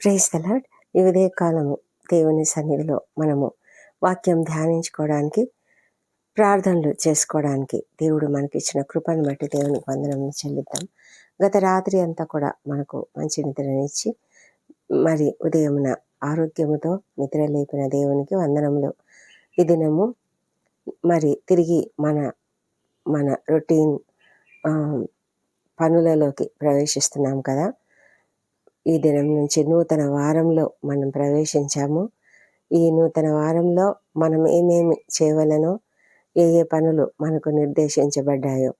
Praise the Lord ఈ ఉదయకాలము దేవుని సన్నిధిలో మనము వాక్యం ధ్యానించుకోవడానికి ప్రార్థనలు చేసుకోవడానికి దేవుడు మనకిచ్చిన కృపను బట్టి దేవునికి వందనం చెల్లిద్దాం. గత రాత్రి అంతా కూడా మనకు మంచి నిద్రనిచ్చి మరి ఉదయమున ఆరోగ్యముతో నిద్ర లేపిన దేవునికి వందనములు. ఈ దినము మరి తిరిగి మన మన రొటీన్ పనులలోకి ప్రవేశిస్తున్నాం కదా. ఈ దినం నుంచి నూతన వారంలో మనం ప్రవేశించాము. ఈ నూతన వారంలో మనం ఏమేమి చేయవలనో ఏ ఏ పనులు మనకు నిర్దేశించబడ్డాయో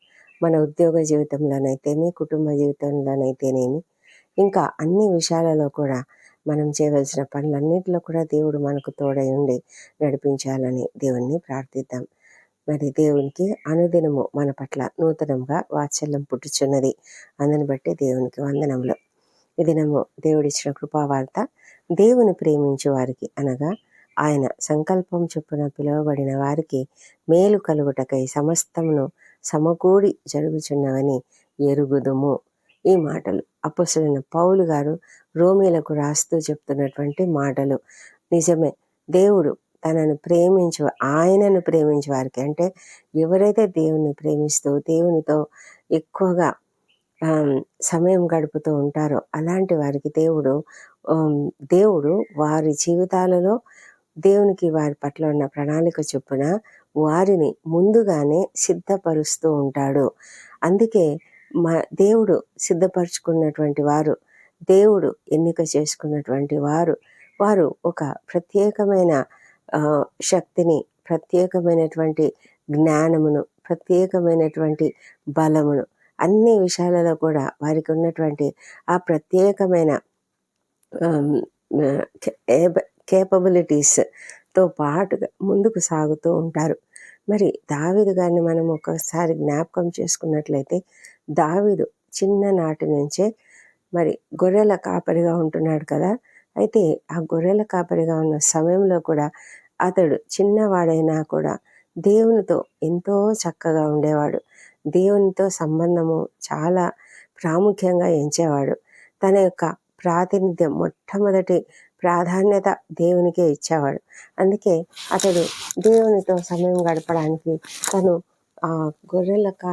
మన ఉద్యోగ జీవితంలోనైతేనే కుటుంబ జీవితంలోనైతేనేమి ఇంకా అన్ని విషయాలలో కూడా మనం చేయవలసిన పనులన్నింటిలో కూడా దేవుడు మనకు తోడై ఉండి నడిపించాలని దేవుణ్ణి ప్రార్థిద్దాం. మరి దేవునికి అనుదినము మన పట్ల నూతనంగా వాత్సల్యం పుట్టుచున్నది. అందుని బట్టి దేవునికి వందనములు. ఈ దినము దేవుడిచ్చిన కృపావార్త దేవుని ప్రేమించు వారికి అనగా ఆయన సంకల్పం చొప్పున పిలువబడిన వారికి మేలు కలుగుటకై సమస్తమును సమకూడి జరుగుచున్నవని ఎరుగుదుము. ఈ మాటలు అపసులైన పౌలు గారు రోమీలకు రాస్తూ చెప్తున్నటువంటి మాటలు. నిజమే దేవుడు తనను ప్రేమించు ఆయనను ప్రేమించే వారికి అంటే ఎవరైతే దేవుణ్ణి ప్రేమిస్తూ దేవునితో ఎక్కువగా సమయం గడుపుతూ ఉంటారో. అలాంటి వారికి దేవుడు దేవుడు వారి జీవితాలలో దేవునికి వారి పట్ల ఉన్న ప్రణాళిక చొప్పున వారిని ముందుగానే సిద్ధపరుస్తూ ఉంటాడు. అందుకే మా దేవుడు సిద్ధపరచుకున్నటువంటి వారు దేవుడు ఎన్నిక చేసుకున్నటువంటి వారు వారు ఒక ప్రత్యేకమైన శక్తిని ప్రత్యేకమైనటువంటి జ్ఞానమును ప్రత్యేకమైనటువంటి బలమును అన్ని విషయాలలో కూడా వారికి ఉన్నటువంటి ఆ ప్రత్యేకమైన కేపబిలిటీస్తో పాటుగా ముందుకు సాగుతూ ఉంటారు. మరి దావిదు గారిని మనం ఒకసారి జ్ఞాపకం చేసుకున్నట్లయితే దావిదు చిన్ననాటి నుంచే మరి గొర్రెల కాపరిగా ఉంటున్నాడు కదా. అయితే ఆ గొర్రెల కాపరిగా ఉన్న సమయంలో కూడా అతడు చిన్నవాడైనా కూడా దేవునితో ఎంతో చక్కగా ఉండేవాడు. దేవునితో సంబంధము చాలా ప్రాముఖ్యంగా ఎంచేవాడు. తన యొక్క ప్రాతినిధ్యం మొట్టమొదటి ప్రాధాన్యత దేవునికే ఇచ్చేవాడు. అందుకే అతడు దేవునితో సమయం గడపడానికి తను ఆ గొర్రెల కా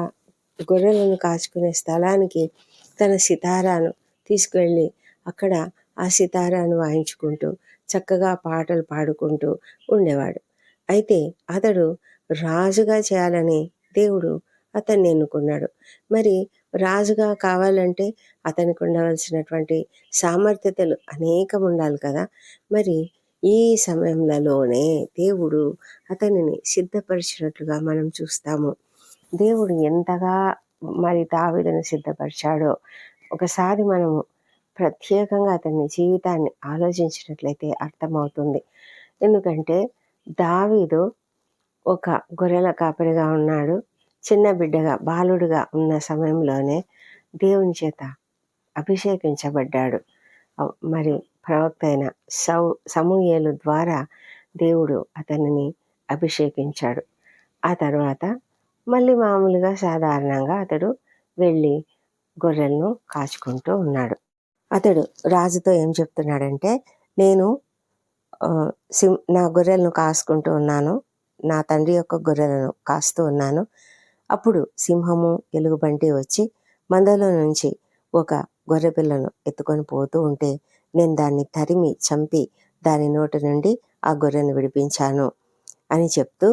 గొర్రెలను కాచుకునే స్థలానికి తన సితారాను తీసుకువెళ్ళి అక్కడ ఆ సితారాను వాయించుకుంటూ చక్కగా పాటలు పాడుకుంటూ ఉండేవాడు. అయితే అతడు రాజుగా చేయాలని దేవుడు అతన్ని ఎన్నుకున్నాడు. మరి రాజుగా కావాలంటే అతనికి ఉండవలసినటువంటి సామర్థ్యతలు అనేకం ఉండాలి కదా. మరి ఈ సమయంలోనే దేవుడు అతనిని సిద్ధపరిచినట్లుగా మనం చూస్తాము. దేవుడు ఎంతగా మరి దావిదను సిద్ధపరిచాడో ఒకసారి మనము ప్రత్యేకంగా అతని జీవితాన్ని ఆలోచించినట్లయితే అర్థమవుతుంది. ఎందుకంటే దావీదు ఒక గొర్రెల కాపరిగా ఉన్నాడు. చిన్న బిడ్డగా బాలుడుగా ఉన్న సమయంలోనే దేవుని చేత అభిషేకించబడ్డాడు. మరి ప్రవక్త అయిన సౌ సమూహేలు ద్వారా దేవుడు అతనిని అభిషేకించాడు. ఆ తర్వాత మళ్ళీ మామూలుగా సాధారణంగా అతడు వెళ్ళి గొర్రెలను కాచుకుంటూ ఉన్నాడు. అతడు రాజుతో ఏం చెప్తున్నాడంటే నేను సిం నా గొర్రెలను కాసుకుంటూ ఉన్నాను. నా తండ్రి యొక్క గొర్రెలను కాస్తూ ఉన్నాను. అప్పుడు సింహము ఎలుగుబంటి వచ్చి మందలో నుంచి ఒక గొర్రె పిల్లను ఎత్తుకొని పోతూ ఉంటే నేను దాన్ని తరిమి చంపి దాని నోటి నుండి ఆ గొర్రెను విడిపించాను అని చెప్తూ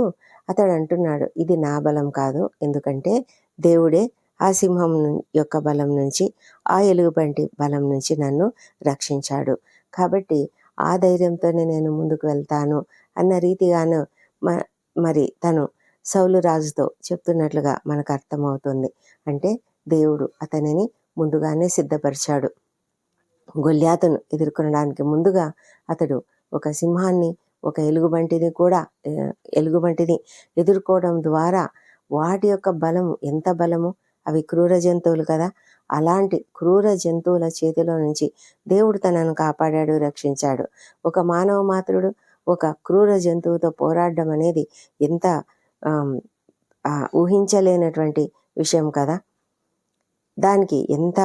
అతడు అంటున్నాడు ఇది నా బలం కాదు. ఎందుకంటే దేవుడే ఆ సింహం యొక్క బలం నుంచి ఆ ఎలుగుబంటి బలం నుంచి నన్ను రక్షించాడు. కాబట్టి ఆ ధైర్యంతోనే నేను ముందుకు వెళ్తాను అన్న రీతిగాను మరి తను సౌలు రాజుతో చెప్తున్నట్లుగా మనకు అర్థమవుతుంది. అంటే దేవుడు అతనిని ముందుగానే సిద్ధపరిచాడు. గొల్యాతను ఎదుర్కొనడానికి ముందుగా అతడు ఒక సింహాన్ని ఒక ఎలుగుబంటిని కూడా ఎలుగుబంటిని ఎదుర్కోవడం ద్వారా వాటి యొక్క బలము ఎంత బలము? అవి క్రూర జంతువులు కదా. అలాంటి క్రూర జంతువుల చేతిలో నుంచి దేవుడు తనను కాపాడాడు రక్షించాడు. ఒక మానవ మాతృడు ఒక క్రూర జంతువుతో పోరాడడం అనేది ఎంత ఊహించలేనటువంటి విషయం కదా. దానికి ఎంత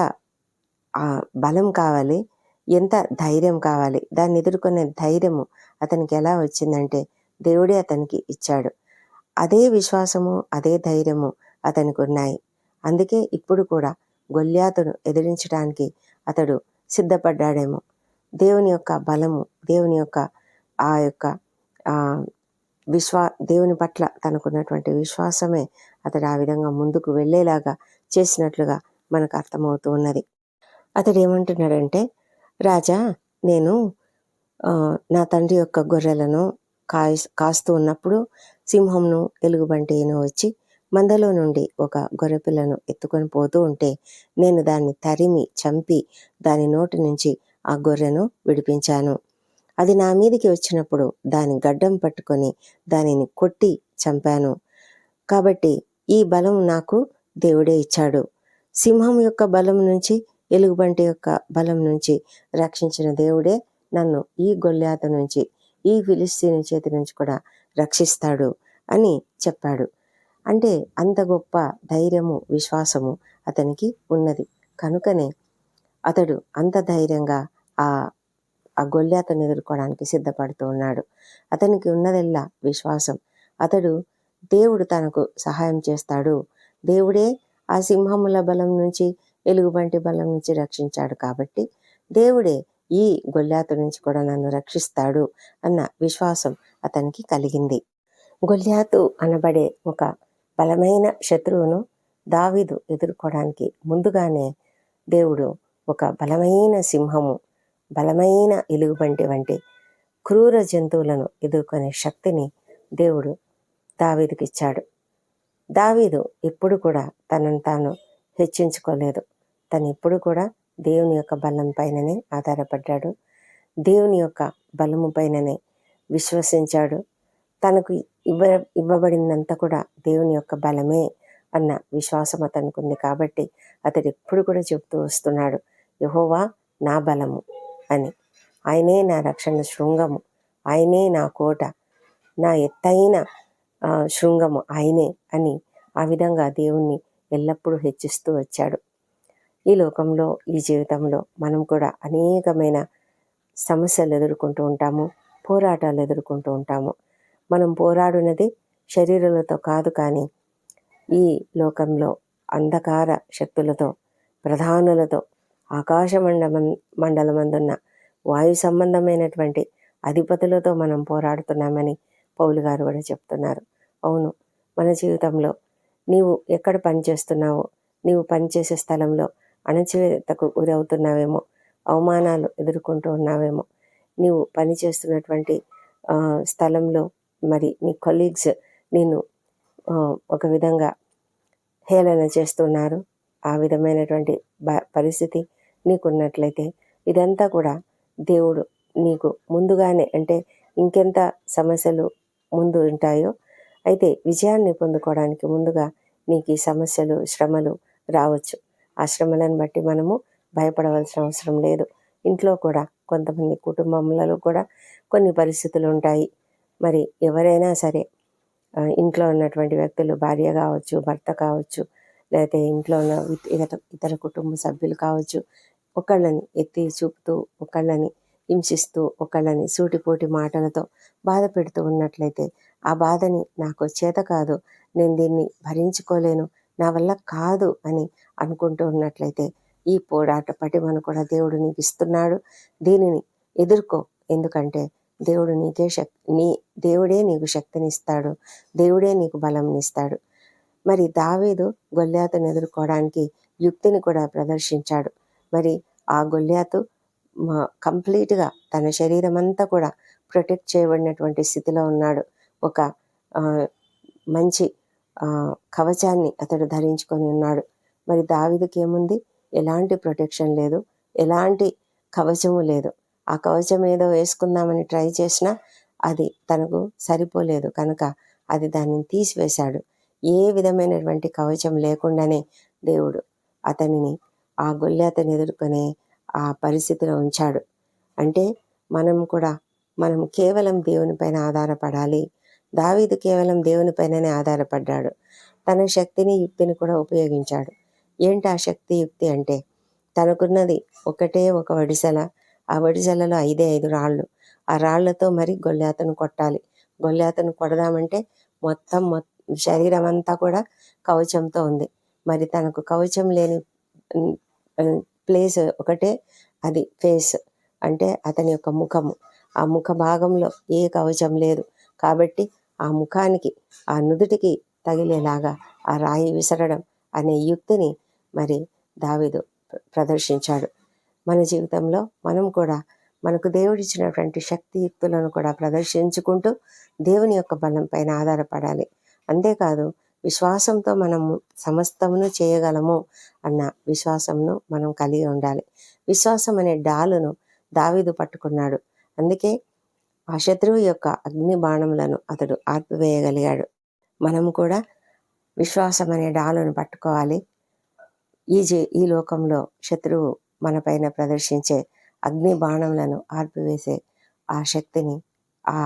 బలం కావాలి ఎంత ధైర్యం కావాలి దాన్ని ఎదుర్కొనే ధైర్యము అతనికి ఎలా వచ్చిందంటే దేవుడే అతనికి ఇచ్చాడు. అదే విశ్వాసము అదే ధైర్యము అతనికి ఉన్నాయి. అందుకే ఇప్పుడు కూడా గొల్యాతును ఎదిరించడానికి అతడు సిద్ధపడ్డాడేమో. దేవుని యొక్క బలము దేవుని యొక్క ఆ యొక్క విశ్వా దేవుని పట్ల తనకున్నటువంటి విశ్వాసమే అతడు ఆ విధంగా ముందుకు వెళ్ళేలాగా చేసినట్లుగా మనకు అర్థమవుతూ ఉన్నది. అతడు ఏమంటున్నాడంటే రాజా నేను నా తండ్రి యొక్క గొర్రెలను కాయ కాస్తూ ఉన్నప్పుడు సింహంను ఎలుగుబంటిను వచ్చి మందలో నుండి ఒక గొర్రెపిల్లను ఎత్తుకొని పోతూ ఉంటే నేను దాన్ని తరిమి చంపి దాని నోటి నుంచి ఆ గొర్రెను విడిపించాను. అది నా మీదికి వచ్చినప్పుడు దాని గడ్డం పట్టుకొని దానిని కొట్టి చంపాను. కాబట్టి ఈ బలం నాకు దేవుడే ఇచ్చాడు. సింహం యొక్క బలం నుంచి ఎలుగుబంటి యొక్క బలం నుంచి రక్షించిన దేవుడే నన్ను ఈ గొల్లాత నుంచి ఈ ఫిలిస్తీని చేతి నుంచి కూడా రక్షిస్తాడు అని చెప్పాడు. అంటే అంత గొప్ప ధైర్యము విశ్వాసము అతనికి ఉన్నది. కనుకనే అతడు అంత ధైర్యంగా ఆ ఆ గొల్లాతను ఎదుర్కోవడానికి సిద్ధపడుతూ ఉన్నాడు. అతనికి ఉన్నదెల్లా విశ్వాసం. అతడు దేవుడు తనకు సహాయం చేస్తాడు. దేవుడే ఆ సింహముల బలం నుంచి ఎలుగుబంటి బలం నుంచి రక్షించాడు కాబట్టి దేవుడే ఈ గొల్లాతు నుంచి కూడా నన్ను రక్షిస్తాడు అన్న విశ్వాసం అతనికి కలిగింది. గొల్లాతు అనబడే ఒక బలమైన శత్రువును దావీదు ఎదుర్కోవడానికి ముందుగానే దేవుడు ఒక బలమైన సింహము బలమైన ఎలుగుబంటి వంటి క్రూర జంతువులను ఎదుర్కొనే శక్తిని దేవుడు దావీదుకి ఇచ్చాడు దావీదు ఎప్పుడు కూడా తనను తాను హెచ్చించుకోలేదు. తను ఎప్పుడు కూడా దేవుని యొక్క బలం పైననే ఆధారపడ్డాడు. దేవుని యొక్క బలము పైననే విశ్వసించాడు. తనకు ఇవ్వ ఇవ్వబడినంత కూడా దేవుని యొక్క బలమే అన్న విశ్వాసం అతనికి ఉంది కాబట్టి అతడు ఎప్పుడు కూడా చెబుతూ వస్తున్నాడు యహోవా నా బలము. అని. ఆయనే నా రక్షణ శృంగము. ఆయనే నా కోట. నా ఎత్తైన శృంగము ఆయనే అని ఆ విధంగా దేవుణ్ణి ఎల్లప్పుడూ హెచ్చిస్తూ వచ్చాడు. ఈ లోకంలో ఈ జీవితంలో మనం కూడా అనేకమైన సమస్యలు ఎదుర్కొంటూ ఉంటాము పోరాటాలు ఎదుర్కొంటూ ఉంటాము. మనం పోరాడునది శరీరాలతో కాదు కానీ ఈ లోకంలో అంధకార శక్తులతో ప్రధానులతో ఆకాశ మండలం మండలమందున్న వాయు సంబంధమైనటువంటి అధిపతులతో మనం పోరాడుతున్నామని పౌలు గారు కూడా చెప్తున్నారు. అవును మన జీవితంలో నీవు ఎక్కడ పనిచేస్తున్నావో నీవు పనిచేసే స్థలంలో అణచివేతకు గురవుతున్నావేమో అవమానాలు ఎదుర్కొంటూ ఉన్నావేమో నీవు పనిచేస్తున్నటువంటి స్థలంలో మరి నీ కొలీగ్స్ నేను ఒక విధంగా హేళన చేస్తున్నారు. ఆ విధమైనటువంటి పరిస్థితి నీకున్నట్లయితే ఇదంతా కూడా దేవుడు నీకు ముందుగానే అంటే ఇంకెంత సమస్యలు ముందు ఉంటాయో అయితే విజయాన్ని పొందుకోవడానికి ముందుగా నీకు ఈ సమస్యలు శ్రమలు రావచ్చు. ఆ శ్రమలను బట్టి మనము భయపడవలసిన అవసరం లేదు. ఇంట్లో కూడా కొంతమంది కుటుంబంలో కూడా కొన్ని పరిస్థితులు ఉంటాయి. మరి ఎవరైనా సరే ఇంట్లో ఉన్నటువంటి వ్యక్తులు భార్య కావచ్చు భర్త కావచ్చు లేకపోతే ఇంట్లో ఉన్న ఇతర ఇతర కుటుంబ సభ్యులు కావచ్చు ఒకళ్ళని ఎత్తి చూపుతూ ఒకళ్ళని హింసిస్తూ ఒకళ్ళని సూటిపోటి మాటలతో బాధ పెడుతూ ఉన్నట్లయితే ఆ బాధని నాకు చేత కాదు నేను దీన్ని భరించుకోలేను నా వల్ల కాదు అని అనుకుంటూ ఉన్నట్లయితే ఈ పోరాట పటిమను కూడా దేవుడు నీకు ఇస్తున్నాడు దీనిని ఎదుర్కో ఎందుకంటే దేవుడు నీకే శక్తి నీ దేవుడే నీకు శక్తినిస్తాడు దేవుడే నీకు బలంనిస్తాడు. మరి దావేదు గొల్లాతను ఎదుర్కోవడానికి యుక్తిని కూడా ప్రదర్శించాడు. మరి ఆ గొల్లాతు కంప్లీట్గా తన శరీరం అంతా కూడా ప్రొటెక్ట్ చేయబడినటువంటి స్థితిలో ఉన్నాడు. ఒక మంచి కవచాన్ని అతడు ధరించుకొని ఉన్నాడు. మరి దావిదికి ఏముంది ఎలాంటి ప్రొటెక్షన్ లేదు. ఎలాంటి కవచము లేదు. ఆ కవచం ఏదో వేసుకుందామని ట్రై చేసినా అది తనకు సరిపోలేదు. కనుక అది దాన్ని తీసివేశాడు. ఏ విధమైనటువంటి కవచం లేకుండానే దేవుడు అతనిని ఆ గొల్లాతను ఎదుర్కొనే ఆ పరిస్థితిలో ఉంచాడు. అంటే మనం కూడా మనం కేవలం దేవునిపైన ఆధారపడాలి. దావీదు కేవలం దేవునిపైననే ఆధారపడ్డాడు. తన శక్తిని యుక్తిని కూడా ఉపయోగించాడు. ఏంటి ఆ శక్తి యుక్తి అంటే? తనకున్నది ఒకటే ఒక వడిసెల. ఆ వడిసెలలో ఐదే ఐదు రాళ్ళు. ఆ రాళ్ళతో మరి గొల్లాతను కొట్టాలి. గొల్లాతను కొడదామంటే మొత్తం మొ శరీరం అంతా కూడా కవచంతో ఉంది. మరి తనకు కవచం లేని ప్లేస్ ఒకటే అది ఫేస్ అంటే అతని యొక్క ముఖము ఆ ముఖ భాగంలో ఏ కవచం లేదు. కాబట్టి ఆ ముఖానికి ఆ నుదుటికి తగిలేలాగా ఆ రాయి విసరడం అనే యుక్తిని మరి దావీదు ప్రదర్శించాడు. మన జీవితంలో మనం కూడా మనకు దేవుడిచ్చినటువంటి శక్తియుక్తులను కూడా ప్రదర్శించుకుంటూ దేవుని యొక్క బలం పైన ఆధారపడాలి. అంతేకాదు విశ్వాసంతో మనము సమస్తమును చేయగలము అన్న విశ్వాసంను మనం కలిగి ఉండాలి. విశ్వాసం అనే డాలును దావీదు పట్టుకున్నాడు. అందుకే ఆ శత్రువు యొక్క అగ్ని బాణములను అతడు ఆర్పివేయగలిగాడు మనం కూడా విశ్వాసం అనే డాలును పట్టుకోవాలి. ఈ జీ ఈ లోకంలో శత్రువు మనపైన ప్రదర్శించే అగ్ని బాణములను ఆర్పివేసే ఆ శక్తిని ఆ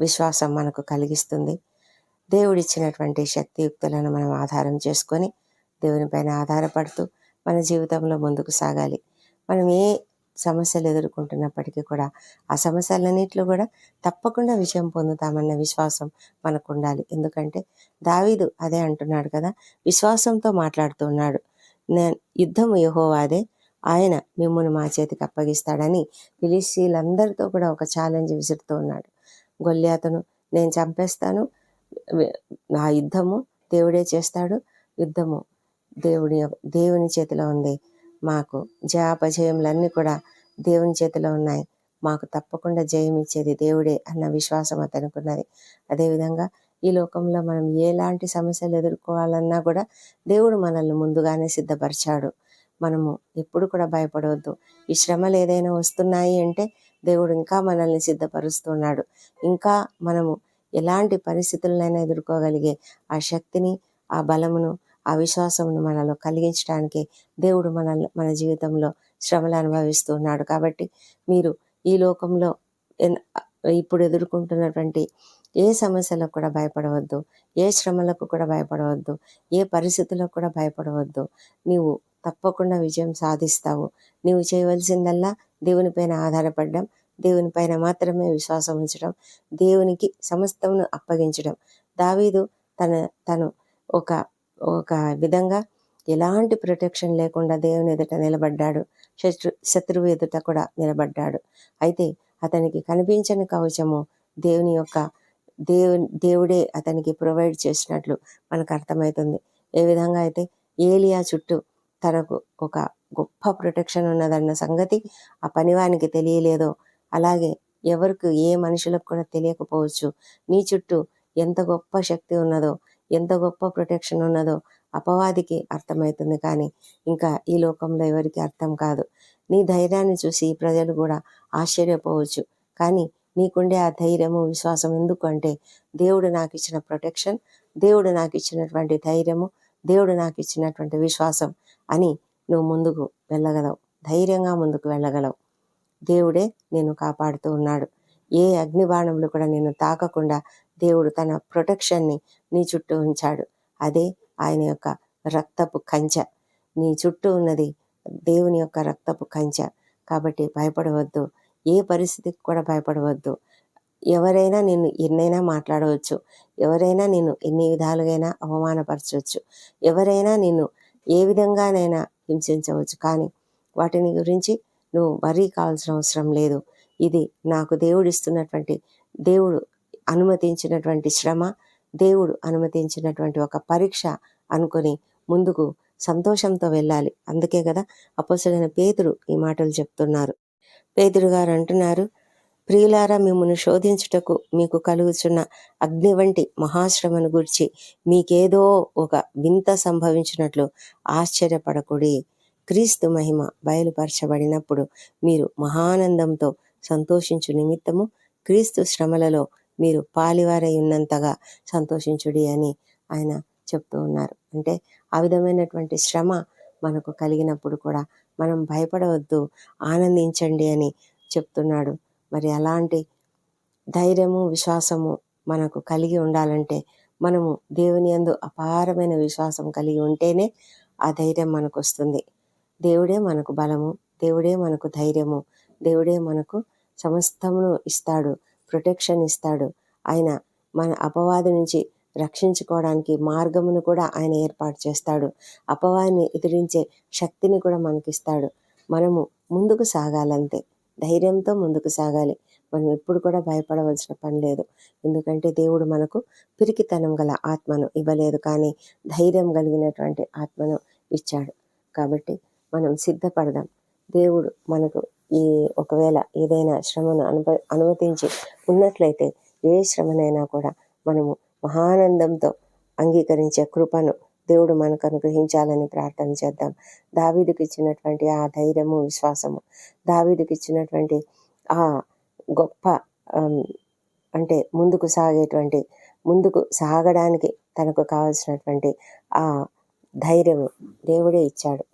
విశ్వాసం మనకు కలిగిస్తుంది. దేవుడిచ్చినటువంటి శక్తియుక్తులను మనం ఆధారం చేసుకొని దేవునిపైన ఆధారపడుతూ మన జీవితంలో ముందుకు సాగాలి. మనం ఏ సమస్యలు ఎదుర్కొంటున్నప్పటికీ కూడా ఆ సమస్యలన్నింటిలో కూడా తప్పకుండా విజయం పొందుతామన్న విశ్వాసం మనకు ఉండాలి ఎందుకంటే దావీదు అదే అంటున్నాడు కదా విశ్వాసంతో మాట్లాడుతున్నాడు నేను యుద్ధం యెహోవాదే ఆయన మిమ్మల్ని మా చేతికి అప్పగిస్తాడని ఫిలిస్తీన్లందరితో కూడా ఒక ఛాలెంజ్ విసురుతూ ఉన్నాడు. గొల్యాతను నేను చంపేస్తాను ఆ నా యుద్ధము దేవుడే చేస్తాడు. యుద్ధము దేవుడి దేవుని చేతిలో ఉంది. మాకు జయాపజయములన్నీ కూడా దేవుని చేతిలో ఉన్నాయి. మాకు తప్పకుండా జయం ఇచ్చేది దేవుడే అన్న విశ్వాసం అతనుకున్నది అదేవిధంగా ఈ లోకంలో మనం ఎలాంటి సమస్యలు ఎదుర్కోవాలన్నా కూడా దేవుడు మనల్ని ముందుగానే సిద్ధపరిచాడు. మనము ఎప్పుడు కూడా భయపడవద్దు. ఈ శ్రమలు ఏదైనా వస్తున్నాయి అంటే దేవుడు ఇంకా మనల్ని సిద్ధపరుస్తున్నాడు. ఇంకా మనము ఎలాంటి పరిస్థితులనైనా ఎదుర్కోగలిగే ఆ శక్తిని ఆ బలమును ఆ విశ్వాసమును మనలో కలిగించడానికి దేవుడు మనల్ని మన జీవితంలో శ్రమలు అనుభవిస్తున్నాడు కాబట్టి మీరు ఈ లోకంలో ఎన్- ఇప్పుడు ఎదుర్కొంటున్నటువంటి ఏ సమస్యలకు కూడా భయపడవద్దు ఏ శ్రమలకు కూడా భయపడవద్దు ఏ పరిస్థితులకు కూడా భయపడవద్దు. నీవు తప్పకుండా విజయం సాధిస్తావు. నీవు చేయవలసిందల్లా దేవునిపైన ఆధారపడడం దేవుని పైన మాత్రమే విశ్వాసం ఉంచడం దేవునికి సమస్తమును అప్పగించడం. దావీదు తన తను ఒక ఒక విధంగా ఎలాంటి ప్రొటెక్షన్ లేకుండా దేవుని ఎదుట నిలబడ్డాడు. శత్రు శత్రువు ఎదుట కూడా నిలబడ్డాడు. అయితే అతనికి కనిపించని కవచము దేవుని యొక్క దేవు దేవుడే అతనికి ప్రొవైడ్ చేసినట్లు మనకు అర్థమవుతుంది ఏ విధంగా అయితే ఏలియా చుట్టూ తనకు ఒక గొప్ప ప్రొటెక్షన్ ఉన్నదన్న సంగతి ఆ పనివానికి తెలియలేదో అలాగే ఎవరికి ఏ మనుషులకు కూడా తెలియకపోవచ్చు. నీ చుట్టూ ఎంత గొప్ప శక్తి ఉన్నదో ఎంత గొప్ప ప్రొటెక్షన్ ఉన్నదో అపవాదికి అర్థమవుతుంది కానీ ఇంకా ఈ లోకంలో ఎవరికి అర్థం కాదు. నీ ధైర్యాన్ని చూసి ప్రజలు కూడా ఆశ్చర్యపోవచ్చు. కానీ నీకుండే ఆ ధైర్యము విశ్వాసం ఎందుకు అంటే దేవుడు నాకు ఇచ్చిన ప్రొటెక్షన్ దేవుడు నాకు ఇచ్చినటువంటి ధైర్యము దేవుడు నాకు ఇచ్చినటువంటి విశ్వాసం అని నువ్వు ముందుకు వెళ్ళగలవు. ధైర్యంగా ముందుకు వెళ్ళగలవు. దేవుడే నేను కాపాడుతూ ఉన్నాడు. ఏ అగ్ని బాణములు కూడా నేను తాకకుండా దేవుడు తన ప్రొటెక్షన్ని నీ చుట్టూ ఉంచాడు. అదే ఆయన యొక్క రక్తపు కంచె. నీ చుట్టూ ఉన్నది దేవుని యొక్క రక్తపు కంచె. కాబట్టి భయపడవద్దు. ఏ పరిస్థితికి కూడా భయపడవద్దు. ఎవరైనా నిన్ను ఎన్నైనా మాట్లాడవచ్చు. ఎవరైనా నిన్ను ఎన్ని విధాలుగైనా అవమానపరచవచ్చు. ఎవరైనా నిన్ను ఏ విధంగానైనా హింసించవచ్చు. కానీ వాటిని గురించి నువ్వు వరీ కావాల్సిన అవసరం లేదు. ఇది నాకు దేవుడు ఇస్తున్నటువంటి దేవుడు అనుమతించినటువంటి శ్రమ దేవుడు అనుమతించినటువంటి ఒక పరీక్ష అనుకొని ముందుకు సంతోషంతో వెళ్ళాలి. అందుకే కదా అపోసడైన పేతురు ఈ మాటలు చెప్తున్నారు. పేతురు గారు అంటున్నారు ప్రియులారా మిమ్మల్ని శోధించుటకు మీకు కలుగుచున్న అగ్ని వంటి మహాశ్రమను గురించి మీకేదో ఒక వింత సంభవించినట్లు ఆశ్చర్యపడకుడి. క్రీస్తు మహిమ బయలుపరచబడినప్పుడు మీరు మహానందంతో సంతోషించు నిమిత్తము క్రీస్తు శ్రమలలో మీరు పాలివారై ఉన్నంతగా సంతోషించుడి అని ఆయన చెప్తూ ఉన్నారు. అంటే ఆ విధమైనటువంటి శ్రమ మనకు కలిగినప్పుడు కూడా మనం భయపడవద్దు ఆనందించండి అని చెప్తున్నాడు. మరి అలాంటి ధైర్యము విశ్వాసము మనకు కలిగి ఉండాలంటే మనము దేవుని యందు అపారమైన విశ్వాసం కలిగి ఉంటేనే ఆ ధైర్యం మనకు వస్తుంది దేవుడే మనకు బలము దేవుడే మనకు ధైర్యము దేవుడే మనకు సమస్తమును ఇస్తాడు ప్రొటెక్షన్ ఇస్తాడు. ఆయన మన అపవాది నుంచి రక్షించుకోవడానికి మార్గమును కూడా ఆయన ఏర్పాటు చేస్తాడు. అపవాదిని ఎదిరించే శక్తిని కూడా మనకిస్తాడు. మనము ముందుకు సాగాలంతే. ధైర్యంతో ముందుకు సాగాలి. మనం ఎప్పుడు కూడా భయపడవలసిన పని లేదు. ఎందుకంటే దేవుడు మనకు పిరికితనం గల ఆత్మను ఇవ్వలేదు కానీ ధైర్యం కలిగినటువంటి ఆత్మను ఇచ్చాడు. కాబట్టి మనం సిద్ధపడదాం. దేవుడు మనకు ఈ ఒకవేళ ఏదైనా శ్రమను అనుభ అనుమతించి ఉన్నట్లయితే ఏ శ్రమనైనా కూడా మనము మహానందంతో అంగీకరించే కృపను దేవుడు మనకు అనుగ్రహించాలని ప్రార్థన చేద్దాం. దావీదుకి ఇచ్చినటువంటి ఆ ధైర్యము విశ్వాసము దావీదుకి ఇచ్చినటువంటి ఆ గొప్ప అంటే ముందుకు సాగేటువంటి ముందుకు సాగడానికి తనకు కావలసినటువంటి ఆ ధైర్యము దేవుడే ఇచ్చాడు.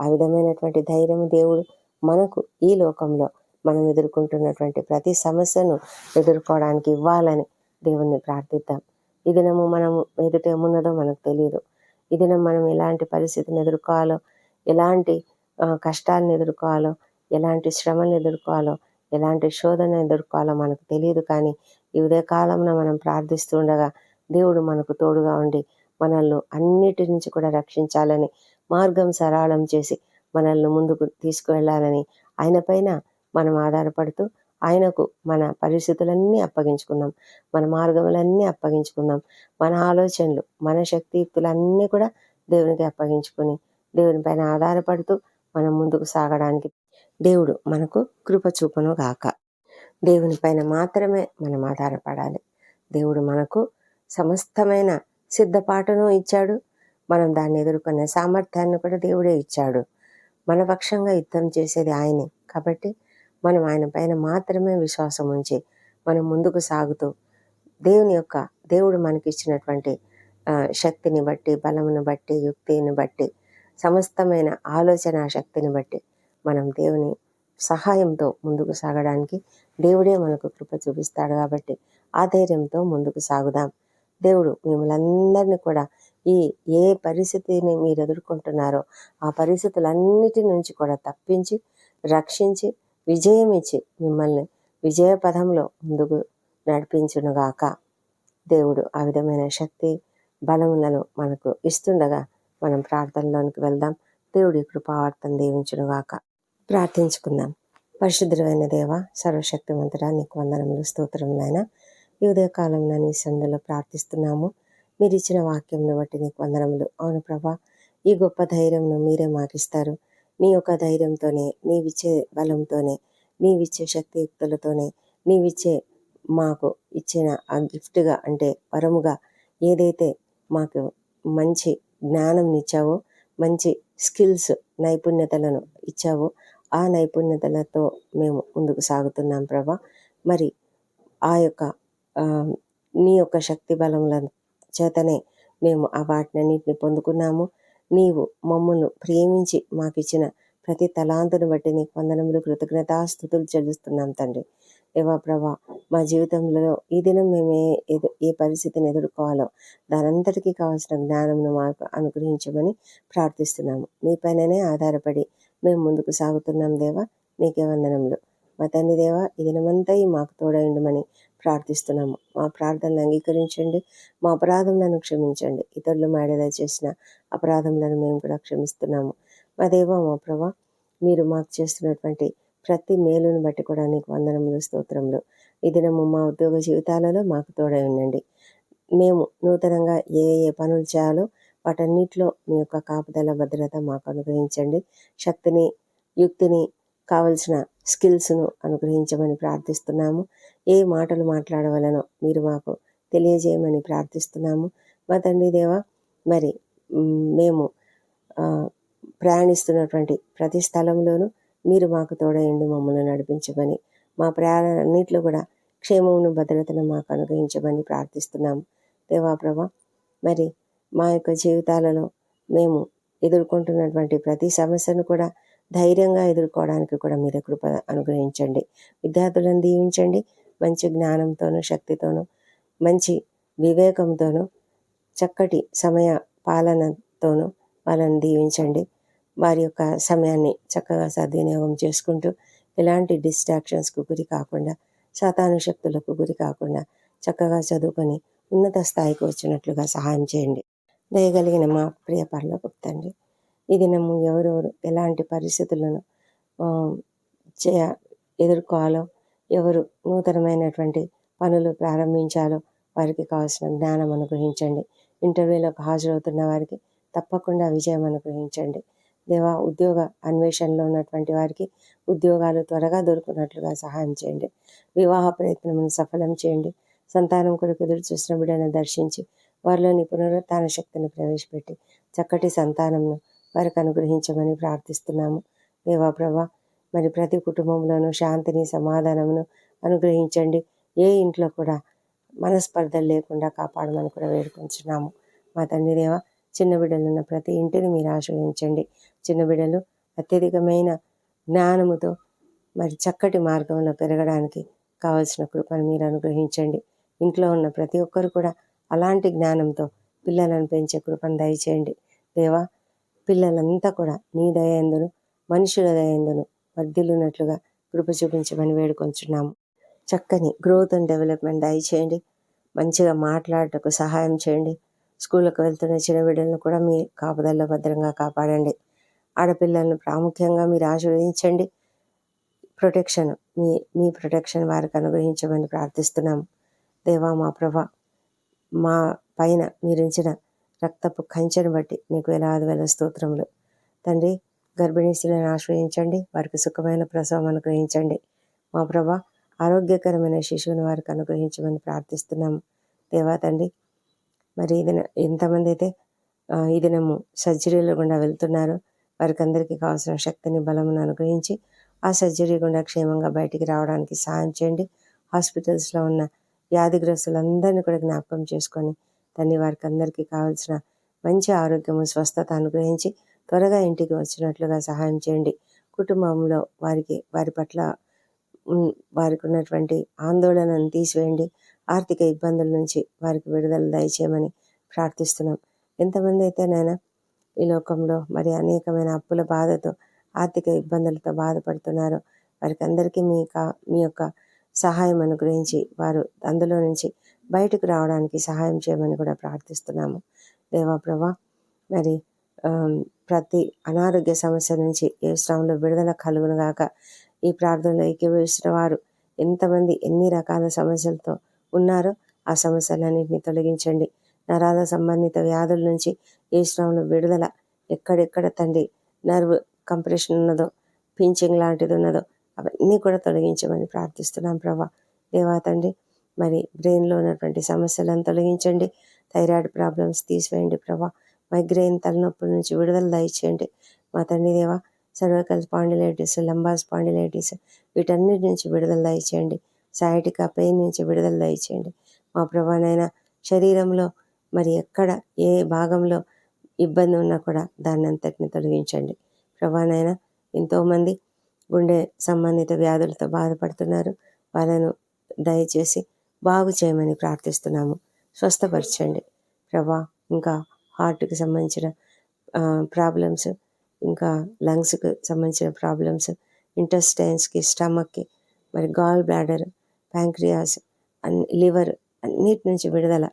ఆ విధమైనటువంటి ధైర్యం దేవుడు మనకు ఈ లోకంలో మనం ఎదుర్కొంటున్నటువంటి ప్రతి సమస్యను ఎదుర్కోవడానికి ఇవ్వాలని దేవుణ్ణి ప్రార్థిద్దాం. ఈ దినము మనము ఎదుట ఏమున్నదో మనకు తెలియదు ఈ దినం మనం ఎలాంటి పరిస్థితిని ఎదుర్కోవాలో ఎలాంటి కష్టాలను ఎదుర్కోవాలో ఎలాంటి శ్రమను ఎదుర్కోవాలో ఎలాంటి శోధన ఎదుర్కోవాలో మనకు తెలియదు కానీ ఈ ఉదయకాలంలో మనం ప్రార్థిస్తుండగా దేవుడు మనకు తోడుగా ఉండి మనల్ని అన్నిటి నుంచి కూడా రక్షించాలని మార్గం సరళం చేసి మనల్ని ముందుకు తీసుకువెళ్ళాలని ఆయన పైన మనం ఆధారపడుతూ ఆయనకు మన పరిస్థితులన్నీ అప్పగించుకుందాం మన మార్గములన్నీ అప్పగించుకుందాం మన ఆలోచనలు మన శక్తియుక్తులన్నీ కూడా దేవునికి అప్పగించుకొని దేవుని పైన ఆధారపడుతూ మనం ముందుకు సాగడానికి దేవుడు మనకు కృప చూపును గాక. దేవుని పైన మాత్రమే మనం ఆధారపడాలి. దేవుడు మనకు సమస్తమైన సిద్ధపాటును ఇచ్చాడు. మనం దాన్ని ఎదుర్కొనే సామర్థ్యాన్ని కూడా దేవుడే ఇచ్చాడు. మన పక్షంగా యుద్ధం చేసేది ఆయనే. కాబట్టి మనం ఆయన పైన మాత్రమే విశ్వాసం ఉంచి మనం ముందుకు సాగుతూ దేవుని యొక్క దేవుడు మనకి ఇచ్చినటువంటి శక్తిని బట్టి బలమును బట్టి యుక్తిని బట్టి సమస్తమైన ఆలోచన శక్తిని బట్టి మనం దేవుని సహాయంతో ముందుకు సాగడానికి దేవుడే మనకు కృప చూపిస్తాడు కాబట్టి ఆ ధైర్యంతో ముందుకు సాగుదాం. దేవుడు మిమ్మల్ని కూడా ఈ ఏ పరిస్థితిని మీరు ఎదుర్కొంటున్నారో ఆ పరిస్థితులన్నిటి నుంచి కూడా తప్పించి రక్షించి విజయం ఇచ్చి మిమ్మల్ని విజయ పదంలో ముందుకు నడిపించునుగాక. దేవుడు ఆ విధమైన శక్తి బలములను మనకు ఇస్తుండగా మనం ప్రార్థనలోనికి వెళ్దాం. దేవుడి కృపావర్తం దీవించునుగాక. ప్రార్థించుకుందాం. పరిశుద్ధమైన దేవ సర్వశక్తివంతుడా నీకు వందనములు స్తోత్రములైనా ఈ ఉదయకాలంలో నీ సందులో ప్రార్థిస్తున్నాము. మీరు ఇచ్చిన వాక్యంను బట్టి నీకు వందనములు. అవును ప్రభా ఈ గొప్ప ధైర్యంను మీరే మాకిస్తారు. నీ యొక్క ధైర్యంతోనే నీవిచ్చే బలంతోనే నీవిచ్చే శక్తియుక్తులతోనే నీవిచ్చే మాకు ఇచ్చిన ఆ గిఫ్ట్గా అంటే వరముగా ఏదైతే మాకు మంచి జ్ఞానం ఇచ్చావో మంచి స్కిల్స్ నైపుణ్యతలను ఇచ్చావో ఆ నైపుణ్యతలతో మేము ముందుకు సాగుతున్నాం ప్రభా. మరి ఆ యొక్క నీ యొక్క శక్తి బలముల చేతనే మేము ఆ వాటినన్నింటిని పొందుకున్నాము. నీవు మమ్మల్ని ప్రేమించి మాకు ఇచ్చిన ప్రతి తలాంతుని బట్టి నీకు వందనములు కృతజ్ఞతాస్థుతులు చెల్లిస్తున్నాం తండ్రి. దేవా ప్రభా మా జీవితంలో ఈ దినం మేము ఏ ఏ పరిస్థితిని ఎదుర్కోవాలో దానంతటికీ కావాల్సిన జ్ఞానంను మాకు అనుగ్రహించమని ప్రార్థిస్తున్నాము. నీ పైననే ఆధారపడి మేము ముందుకు సాగుతున్నాం దేవా నీకే వందనములు. మా తండ్రి దేవా ఈ దినమంతా మాకు తోడైండమని ప్రార్థిస్తున్నాము. మా ప్రార్థనలు అంగీకరించండి. మా అపరాధములను క్షమించండి. ఇతరులు మేడలా చేసిన అపరాధములను మేము కూడా క్షమిస్తున్నాము. మా దేవ మా ప్రభా మీరు మాకు చేస్తున్నటువంటి ప్రతి మేలును బట్టి కూడా నీకు వందనములు స్తోత్రములు. ఈ దినము మా ఉద్యోగ జీవితాలలో మాకు తోడై ఉండండి. మేము నూతనంగా ఏ ఏ పనులు చేయాలో వాటన్నిటిలో మీ యొక్క కాపుదల భద్రత మాకు అనుగ్రహించండి. శక్తిని యుక్తిని కావలసిన స్కిల్స్ను అనుగ్రహించమని ప్రార్థిస్తున్నాము. ఏ మాటలు మాట్లాడవలనో మీరు మాకు తెలియజేయమని ప్రార్థిస్తున్నాము. మా తండ్రి దేవ మరి మేము ప్రయాణిస్తున్నటువంటి ప్రతి స్థలంలోనూ మీరు మాకు తోడయండి మమ్మల్ని నడిపించమని. మా ప్రయాణాన్నింటిలో కూడా క్షేమమును భద్రతను మాకు అనుగ్రహించమని ప్రార్థిస్తున్నాము. దేవాప్రభ మరి మా యొక్క జీవితాలలో మేము ఎదుర్కొంటున్నటువంటి ప్రతి సమస్యను కూడా ధైర్యంగా ఎదుర్కోవడానికి కూడా మీరు కృప అనుగ్రహించండి. విద్యార్థులను దీవించండి. మంచి జ్ఞానంతోనూ శక్తితోనూ మంచి వివేకంతోనూ చక్కటి సమయ పాలనతోనూ వాళ్ళని దీవించండి. వారి యొక్క సమయాన్ని చక్కగా సద్వినియోగం చేసుకుంటూ ఎలాంటి డిస్ట్రాక్షన్స్కు గురి కాకుండా సాతాను శక్తులకు గురి కాకుండా చక్కగా చదువుకొని ఉన్నత స్థాయికి వచ్చినట్లుగా సహాయం చేయండి. దయగలిగిన మా ప్రియ పరలోకి తండ్రి ఈ దినము ఎవరెవరు ఎలాంటి పరిస్థితులను చేయ ఎదుర్కోవాలో ఎవరు నూతనమైనటువంటి పనులు ప్రారంభించాలో వారికి కావాల్సిన జ్ఞానం అనుగ్రహించండి. ఇంటర్వ్యూలకు హాజరవుతున్న వారికి తప్పకుండా విజయం అనుగ్రహించండి. దేవా ఉద్యోగ అన్వేషణలో ఉన్నటువంటి వారికి ఉద్యోగాలు త్వరగా దొరుకున్నట్లుగా సహాయం చేయండి. వివాహ ప్రయత్నమును సఫలం చేయండి. సంతానం కొరకు ఎదురు చూసిన బిడ్డను దర్శించి వారిలోని పునరుత్న శక్తిని ప్రవేశపెట్టి చక్కటి సంతానంను వారికి అనుగ్రహించమని ప్రార్థిస్తున్నాము. దేవా ప్రభా మరి ప్రతి కుటుంబంలోనూ శాంతిని సమాధానమును అనుగ్రహించండి. ఏ ఇంట్లో కూడా మనస్పర్ధలు లేకుండా కాపాడమని కూడా వేడుకుంటున్నాము మా తండ్రి దేవ చిన్న బిడ్డలు ఉన్న ప్రతి ఇంటిని మీరు ఆశ్రయించండి. చిన్న బిడ్డలు అత్యధికమైన జ్ఞానముతో మరి చక్కటి మార్గంలో పెరగడానికి కావలసిన కృపను మీరు అనుగ్రహించండి. ఇంట్లో ఉన్న ప్రతి ఒక్కరు కూడా అలాంటి జ్ఞానంతో పిల్లలను పెంచే కృపను దయచేయండి. దేవా పిల్లలంతా కూడా నీ దయందును మనుషుల దయందును వర్ధిల్లునట్లుగా కృప చూపించమని వేడుకొంచున్నాము. చక్కని గ్రోత్ అండ్ డెవలప్మెంట్ దయచేయండి. మంచిగా మాట్లాడటకు సహాయం చేయండి. స్కూళ్ళకు వెళ్తున్న చిన్న బిడ్డలను కూడా మీ కాపుదల్లో భద్రంగా కాపాడండి. ఆడపిల్లలను ప్రాముఖ్యంగా మీరు ఆశీర్వదించండి. ప్రొటెక్షన్ మీ మీ ప్రొటెక్షన్ వారికి అనుగ్రహించమని ప్రార్థిస్తున్నాము. దేవా మా ప్రభ మా పైన మీరించిన రక్తపు కంచెను బట్టి నీకు వేలాది వేల స్తోత్రములు. తండ్రి గర్భిణీ స్త్రీలను ఆశ్రయించండి వారికి సుఖమైన ప్రసవం అనుగ్రహించండి. మా ప్రభ ఆరోగ్యకరమైన శిశువుని వారికి అనుగ్రహించమని ప్రార్థిస్తున్నాము. దేవా తండ్రి మరి ఇది ఎంతమంది అయితే ఈ దినము సర్జరీల గుండా వెళ్తున్నారు వారికి అందరికీ కావాల్సిన శక్తిని బలమును అనుగ్రహించి ఆ సర్జరీ గుండా క్షేమంగా బయటికి రావడానికి సాయం చేయండి. హాస్పిటల్స్లో ఉన్న వ్యాధిగ్రస్తులందరినీ కూడా జ్ఞాపకం చేసుకొని తండ్రి వారికి అందరికీ కావాల్సిన మంచి ఆరోగ్యము స్వస్థత అనుగ్రహించి త్వరగా ఇంటికి వచ్చినట్లుగా సహాయం చేయండి. కుటుంబంలో వారికి వారి పట్ల వారికి ఉన్నటువంటి ఆందోళనను తీసివేయండి. ఆర్థిక ఇబ్బందుల నుంచి వారికి విడుదల దయచేయమని ప్రార్థిస్తున్నాం. ఎంతమంది అయితే నైనా ఈ లోకంలో మరి అనేకమైన అప్పుల బాధతో ఆర్థిక ఇబ్బందులతో బాధపడుతున్నారో వారికి అందరికీ మీ కా మీ యొక్క సహాయం అనుగ్రహించి వారు అందులో నుంచి బయటకు రావడానికి సహాయం చేయమని కూడా ప్రార్థిస్తున్నాము. దేవాప్రభ మరి ప్రతి అనారోగ్య సమస్య నుంచి ఏ శ్రమంలో విడుదల కలుగును గాక. ఈ ప్రార్థనలో ఎక్కివేసిన వారు ఎంతమంది ఎన్ని రకాల సమస్యలతో ఉన్నారో ఆ సమస్యలన్నింటినీ తొలగించండి. నరాల సంబంధిత వ్యాధుల నుంచి ఏ శ్రమంలో విడుదల ఎక్కడెక్కడ తండ్రి నర్వ్ కంప్రెషన్ ఉన్నదో పించింగ్ లాంటిది ఉన్నదో అవన్నీ కూడా తొలగించమని ప్రార్థిస్తున్నాం ప్రభా. దేవా తండ్రి మరి బ్రెయిన్లో ఉన్నటువంటి సమస్యలను తొలగించండి. థైరాయిడ్ ప్రాబ్లమ్స్ తీసివేయండి ప్రభా. మైగ్రెయిన్ తలనొప్పుల నుంచి విడుదల దయచేయండి. మా తండ్రి దేవా సర్వకల్ స్పాండిలైటిస్ లంబార్ స్పాండిలైటిస్ వీటన్నిటి నుంచి విడుదల దయచేయండి. సాయిటిక పెయిన్ నుంచి విడుదల దయచేయండి. మా ప్రభానైనా శరీరంలో మరి ఎక్కడ ఏ భాగంలో ఇబ్బంది ఉన్నా కూడా దాన్ని అంతటిని తొలగించండి ప్రభానైనా ఎంతోమంది గుండె సంబంధిత వ్యాధులతో బాధపడుతున్నారు. వాళ్ళను దయచేసి బాగు చేయమని ప్రార్థిస్తున్నాము. స్వస్థపరచండి. ప్రభా ఇంకా హార్ట్కి సంబంధించిన ప్రాబ్లమ్స్ ఇంకా లంగ్స్కి సంబంధించిన ప్రాబ్లమ్స్ ఇంటెస్టైన్స్కి స్టమక్కి మరి గాల్ బ్లాడర్ ప్యాంక్రియాస్ అన్ని లివర్ అన్నిటి నుంచి విడుదల.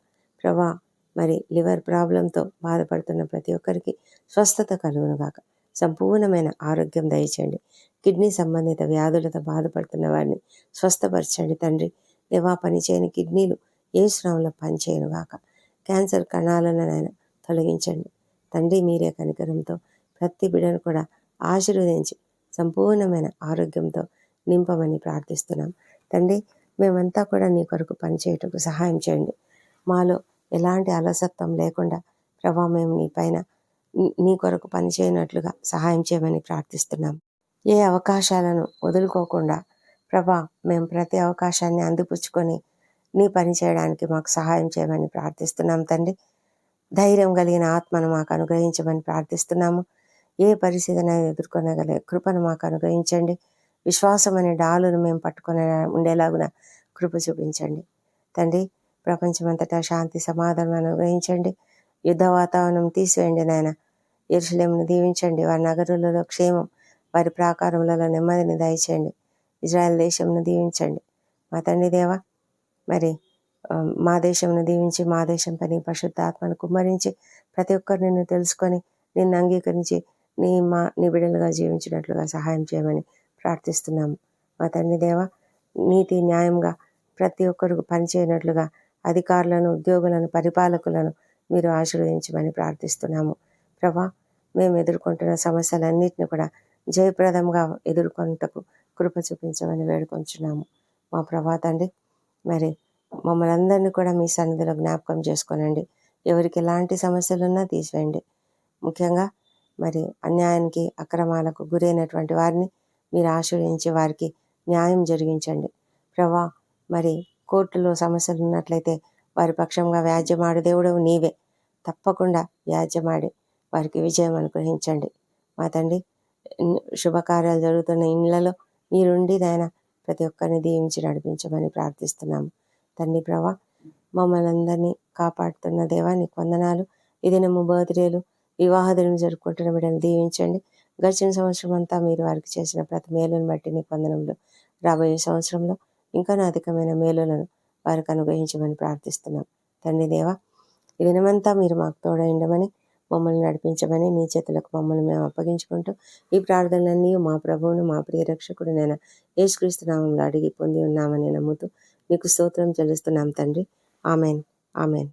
ప్రభా మరి లివర్ ప్రాబ్లంతో బాధపడుతున్న ప్రతి ఒక్కరికి స్వస్థత కలుగునుగాక. సంపూర్ణమైన ఆరోగ్యం దయచేయండి. కిడ్నీ సంబంధిత వ్యాధులతో బాధపడుతున్న వారిని స్వస్థపరచండి తండ్రి. దేవా పనిచేయని కిడ్నీలు ఏ శ్రమంలో పనిచేయనుగాక క్యాన్సర్ కణాలను ఆయన తొలగించండి. తండ్రి మీరే కనికరంతో ప్రతి బిడ్డను కూడా ఆశీర్వదించి సంపూర్ణమైన ఆరోగ్యంతో నింపమని ప్రార్థిస్తున్నాం. తండ్రి మేమంతా కూడా నీ కొరకు పనిచేయటకు సహాయం చేయండి. మాలో ఎలాంటి అలసత్వం లేకుండా ప్రభా మేము నీ పైన నీ కొరకు పనిచేయనట్లుగా సహాయం చేయమని ప్రార్థిస్తున్నాం. ఏ అవకాశాలను వదులుకోకుండా ప్రభా మేము ప్రతి అవకాశాన్ని అందిపుచ్చుకొని నీ పని చేయడానికి మాకు సహాయం చేయమని ప్రార్థిస్తున్నాం తండ్రి. ధైర్యం కలిగిన ఆత్మను మాకు అనుగ్రహించమని ప్రార్థిస్తున్నాము. ఏ పరిస్థితిని ఎదుర్కొనగల కృపను మాకు అనుగ్రహించండి. విశ్వాసం అనే డాలును మేము పట్టుకునే ఉండేలాగున కృప చూపించండి. తండ్రి ప్రపంచమంతటా శాంతి సమాధానం అనుగ్రహించండి. యుద్ధ వాతావరణం తీసివేయండి నాయన. ఇరుషులేమును దీవించండి. వారి నగరులలో క్షేమం వారి ప్రాకారములలో నెమ్మదిని దయచేయండి. ఇజ్రాయెల్ దేశంను దీవించండి. మా తండ్రి దేవ మరి మా దేశంను దీవించి మా దేశం పని పరిశుద్ధాత్మను కుమ్మరించి ప్రతి ఒక్కరు నిన్ను తెలుసుకొని నిన్ను అంగీకరించి నీ మా నీ బిడ్డలుగా జీవించినట్లుగా సహాయం చేయమని ప్రార్థిస్తున్నాము. మా తండ్రి దేవ నీతి న్యాయంగా ప్రతి ఒక్కరికి పనిచేయనట్లుగా అధికారులను ఉద్యోగులను పరిపాలకులను మీరు ఆశీర్వదించమని ప్రార్థిస్తున్నాము. ప్రభా మేము ఎదుర్కొంటున్న సమస్యలన్నింటినీ కూడా జయప్రదంగా ఎదుర్కొంటకు కృప చూపించమని వేడుకొంచున్నాము. మా ప్రభా తండ్రి మరి మమ్మల్ని అందరినీ కూడా మీ సన్నిధిలో జ్ఞాపకం చేసుకోనండి. ఎవరికి ఎలాంటి సమస్యలు ఉన్నా తీసివేయండి. ముఖ్యంగా మరి అన్యాయానికి అక్రమాలకు గురైనటువంటి వారిని మీరు ఆశ్రయించి వారికి న్యాయం జరిగించండి. ప్రభా మరి కోర్టులో సమస్యలు ఉన్నట్లయితే వారి పక్షంగా వ్యాజ్యమాడు దేవుడు నీవే. తప్పకుండా వ్యాజ్యమాడి వారికి విజయం అనుగ్రహించండి. మా తండ్రి శుభకార్యాలు జరుగుతున్న ఇళ్ళలో మీరుండి నాయన ప్రతి ఒక్కరిని దీవించి నడిపించమని ప్రార్థిస్తున్నాము. తండ్రి ప్రభా మమ్మల్ని అందరినీ కాపాడుతున్న దేవా నీకు వందనాలు. ఇది నమ్ము బర్త్డేలు వివాహ దినం జరుపుకుంటున్న బిడ్డను దీవించండి. గడిచిన సంవత్సరం అంతా మీరు వారికి చేసిన ప్రతి మేలును బట్టి నీకు వందనములు. రాబోయే సంవత్సరంలో ఇంకా అధికమైన మేలులను వారికి అనుగ్రహించమని ప్రార్థిస్తున్నాం. తండ్రి దేవా ఈ దినమంతా మీరు మాకు తోడైండమని మమ్మల్ని నడిపించమని నీ చేతులకు మమ్మల్ని మేము అప్పగించుకుంటూ ఈ ప్రార్థనలన్నీ మా ప్రభువును మా ప్రియ రక్షకుడు నేను యేసుక్రీస్తు నామంలో అడిగి పొంది ఉన్నామని నమ్ముతూ నీకు స్తోత్రం చెల్లిస్తున్నాం తండ్రి. ఆమెన్. ఆమెన్.